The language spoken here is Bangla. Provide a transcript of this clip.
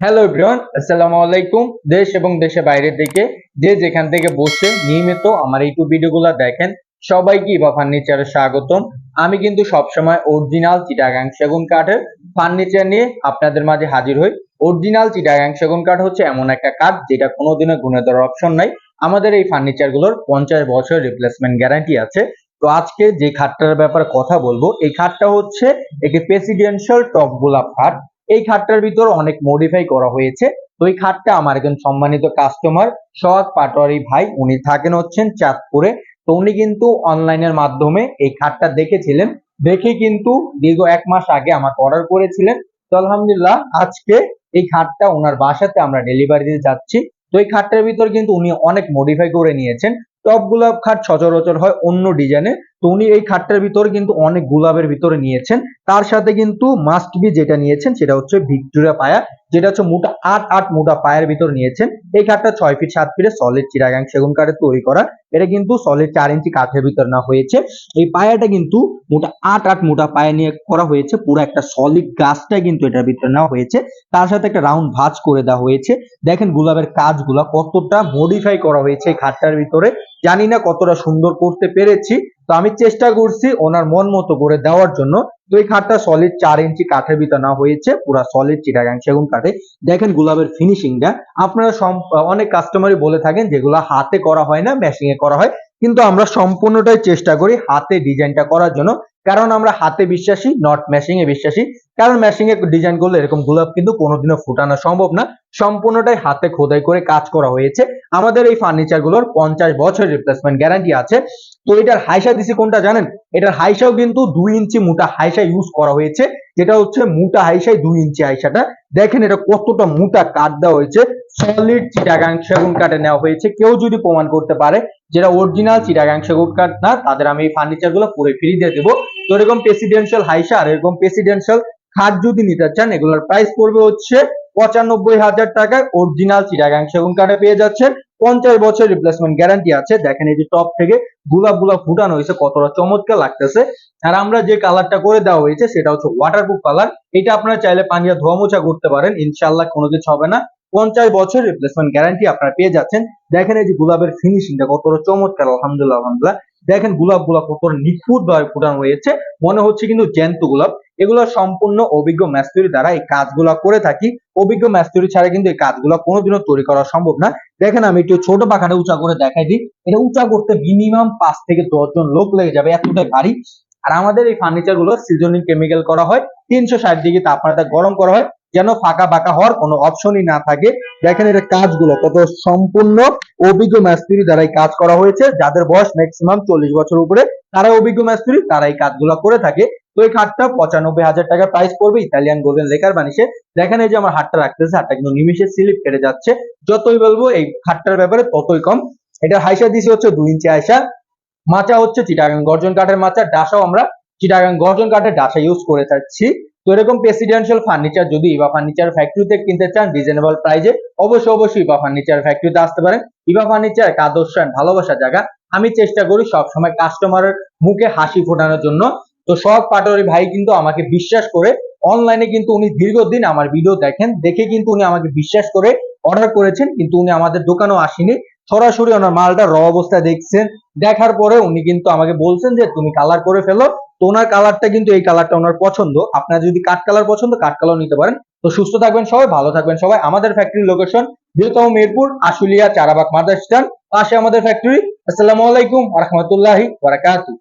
হ্যালো এভরিওয়ান আসসালামু আলাইকুম দেশ এবং দেশের বাইরে থেকে যে যেখান থেকে বসে নিয়মিত আমার ইউটিউব ভিডিওগুলো দেখেন, সবাইকে ইভা ফার্নিচারে স্বাগতম। আমি কিন্তু সবসময় অরিজিনাল চিটাগাং সেগুন কাঠের ফার্নিচার নিয়ে আপনাদের মাঝে হাজির হই। অরিজিনাল চিটাগাং সেগুন কাঠ হচ্ছে এমন একটা কাঠ যেটা কোনোদিনও গুণে দেওয়ার অপশন নাই। আমাদের এই ফার্নিচারগুলোর পঞ্চাশ বছর রিপ্লেসমেন্ট গ্যারান্টি আছে। তো আজকে যে খাটটার ব্যাপারে কথা বলব, এই খাটটা হচ্ছে একটি প্রেসিডেন্সিয়াল টপ গোলাপ খাট। এই খাটটার ভিতর অনেক মডিফাই করা হয়েছে। তো এই খাটটা আমার একজন সম্মানিত কাস্টমার সোহাগ পাটোয়ারি ভাই। উনি থাকেন হচ্ছেন চাঁদপুরে। তো উনি কিন্তু অনলাইনের মাধ্যমে এই খাটটা দেখেছিলেন। দেখে কিন্তু দীর্ঘ এক মাস আগে আমাকে অর্ডার করেছিলেন। তো আলহামদুলিল্লাহ, আজকে এই খাটটা ওনার বাসাতে আমরা ডেলিভারি দিতে যাচ্ছি। তো এই খাটটার ভিতর কিন্তু উনি অনেক মডিফাই করে নিয়েছেন। টপ গোলাপ খাট সচরাচর হয় অন্য ডিজাইনে তো উনি এই খাটটার ভিতরে কিন্তু অনেক গোলাপের ভিতরে নিয়েছেন। তার সাথে কিন্তু মাস্ট বি যেটা নিয়েছেন সেটা হচ্ছে ভিক্টোরিয়া পায়া, যেটা হচ্ছে মোটা আট আট মোটা পায়ের ভিতর নিয়েছেন। এই খাটটা ছয় ফিট সাত ফিটে সলিড চিরাগাং সেগুন কাঠের তৈরি করা। এটা কিন্তু সলিড চার ইঞ্চি কাঠের ভিতর না হয়েছে। এই পায়াটা কিন্তু মোটা আট আট মোটা পায়া নিয়ে করা হয়েছে। পুরো একটা সলিড গাছটা কিন্তু এটার ভিতরে নেওয়া হয়েছে। তার সাথে একটা রাউন্ড ভাঁজ করে দেওয়া হয়েছে। দেখেন গোলাপের কাজগুলা কতটা মডিফাই করা হয়েছে এই খাটটার ভিতরে। জানি না কতটা সুন্দর করতে পেরেছি। তো আমি চেষ্টা করছি ওনার মন মতো করে দেওয়ার জন্য। তো এই খাটটা সলিড চার ইঞ্চি কাঠের ভিতর না হয়েছে, পুরো সলিড চিটাগাং সেগুন কাঠে। দেখেন গোলাপের ফিনিশিংটা আপনারা অনেক কাস্টমারই বলে থাকেন যেগুলো হাতে করা হয় না মেশিনে করা হয়। কিন্তু আমরা সম্পূর্ণটাই চেষ্টা করি হাতে ডিজাইনটা করার জন্য। কারণ আমরা হাতে বিশ্বাসী নট মেশিং এ বিশ্বাসী। কারণ মেশিং এ ডিজাইন করলে এরকম গোলাপ কিন্তু কোনোদিনও ফুটানো সম্ভব না। সম্পূর্ণটাই হাতে খোদাই করে কাজ করা হয়েছে। আমাদের এই ফার্নিচারগুলোর পঞ্চাশ বছর রিপ্লেসমেন্ট গ্যারান্টি আছে। তো এটার হাইসা দিছি কোনটা জানেন? এটার হাইসাও কিন্তু দুই ইঞ্চি মোটা হাইসা ইউজ করা হয়েছে। যেটা হচ্ছে মোটা হাইসাই দুই ইঞ্চি হাইসাটা। দেখেন এটা কতটা মোটা কাঠ দেওয়া হয়েছে। সলিড চিটাগাং সেগুন কাঠে নেওয়া হয়েছে। কেউ যদি প্রমাণ করতে পারে, যেটা অরিজিনাল চিটাগাং সেগুন কাঠ না, তাদের আমি এই ফার্নিচারগুলো পুরো ফ্রি দিয়ে দেবো। তো এরকম প্রেসিডেন্সিয়াল হাইসা আর এরকম প্রেসিডেন্সিয়াল খাট যদি নিতে চান, এগুলোর প্রাইস পড়বে হচ্ছে পঁচানব্বই হাজার টাকায় অরিজিনাল চিটাগাং সেগুন কাঠে পেয়ে যাচ্ছেন পঞ্চাশ বছর রিপ্লেসমেন্ট গ্যারান্টি আছে। দেখেন এই যে টপ থেকে গোলাপ গোলাপ ফুটানো হয়েছে, কতটা চমৎকার লাগতেছে। আর আমরা যে কালারটা করে দেওয়া হয়েছে, সেটা হচ্ছে ওয়াটারপ্রুফ কালার এটা আপনারা চাইলে পানিয়া ধোয়া মোছা করতে পারেন ইনশাল্লাহ কোনো কিছু হবে না। পঞ্চাশ বছর রিপ্লেসমেন্ট গ্যারান্টি আপনারা পেয়ে যাচ্ছেন। দেখেন এই যে গোলাপের ফিনিশিংটা কতটা চমৎকার, আলহামদুলিল্লাহ আলহামদুলিল্লাহ। দেখেন গোলাপ গোলাপ কতটা নিখুঁত ভাবে ফুটানো হয়েছে। মনে হচ্ছে কিন্তু জ্যান্ত গোলাপ। এগুলো সম্পূর্ণ অভিজ্ঞ ম্যাস্তুরি দ্বারা এই কাজগুলো করে থাকি। অভিজ্ঞ ম্যাস্তুরি ছাড়া কিন্তু এই কাজগুলো কোনোদিনও তৈরি করা সম্ভব না। দেখেন আমি একটু ছোট পাখাটা উঁচা করে দেখাই দিই। এটা উঁচা করতে মিনিমাম পাঁচ থেকে দশ জন লোক লেগে যাবে, এতটাই ভারী। আর আমাদের এই ফার্নিচারগুলো সিজনিং কেমিক্যাল করা হয়। তিনশো ষাট ডিগ্রি তাপমাত্রা গরম করা হয়। যেন ফাঁকা ফাঁকা হওয়ার কোনো অপশনই না থাকে। দেখেন এটা কাজগুলো কত সম্পূর্ণ অভিজ্ঞ মিস্ত্রি দ্বারা এই কাজ করা হয়েছে। যাদের বয়স ম্যাক্সিমাম চল্লিশ বছর উপরে তারা অভিজ্ঞ মিস্ত্রি তারা এই কাজগুলো করে থাকে। তো এই খাটটা পঁচানব্বই হাজার টাকা প্রাইস পড়বে ইতালিয়ান গোল্ডেন লেকার বানিশে। দেখেন এই যে আমার হাটটা রাখতেছে, হাটটা কিন্তু নিমিশে স্লিপ কেটে যাচ্ছে। যতই বলব, এই খাটটার ব্যাপারে ততই কম। এটা হাইসা দিছি হচ্ছে দুই ইঞ্চি হাইসা। মাচা হচ্ছে চিটাগাং গর্জন কাঠের মাচা। ডাসাও আমরা চিটাগাং গর্জন কাঠের ডাসা ইউজ করে থাকছি। তো এরকম প্রেসিডেন্সিয়াল ফার্নিচার যদি ইভা ফার্নিচার ফ্যাক্টরিতে কিনতে চান রিজনেবল প্রাইজে অবশ্যই অবশ্যই ইভা ফার্নিচার ফ্যাক্টরিতে আসতে পারেন। ইভা ফার্নিচার এক আদর্শ ভালোবাসার জায়গা। আমি চেষ্টা করি সবসময় কাস্টমারের মুখে হাসি ফোটানোর জন্য। তো সব পাটোয়ারি ভাই কিন্তু আমাকে বিশ্বাস করে অনলাইনে কিন্তু উনি দীর্ঘদিন আমার ভিডিও দেখেন। দেখে কিন্তু উনি আমাকে বিশ্বাস করে অর্ডার করেছেন, কিন্তু উনি আমাদের দোকানেও আসেনি। সরাসরি ওনার মালটা র অবস্থায় দেখছেন। দেখার পরে উনি কিন্তু আমাকে বলছেন যে, তুমি কালার করে ফেলো তো ওনার কালারটা কিন্তু এই কালারটা ওনার পছন্দ। আপনার যদি কাঠ কালার পছন্দ কাঠ কালার নিতে পারেন। তো সুস্থ থাকবেন সবাই, ভালো থাকবেন সবাই। আমাদের ফ্যাক্টরির লোকেশন বৃহত্তম মিরপুর, আশুলিয়া, চারাবাগ, মাদার স্ট্যান্ড পাশে আমাদের ফ্যাক্টরি আসসালামু আলাইকুম রহমতুল্লাহি বারাকাতু।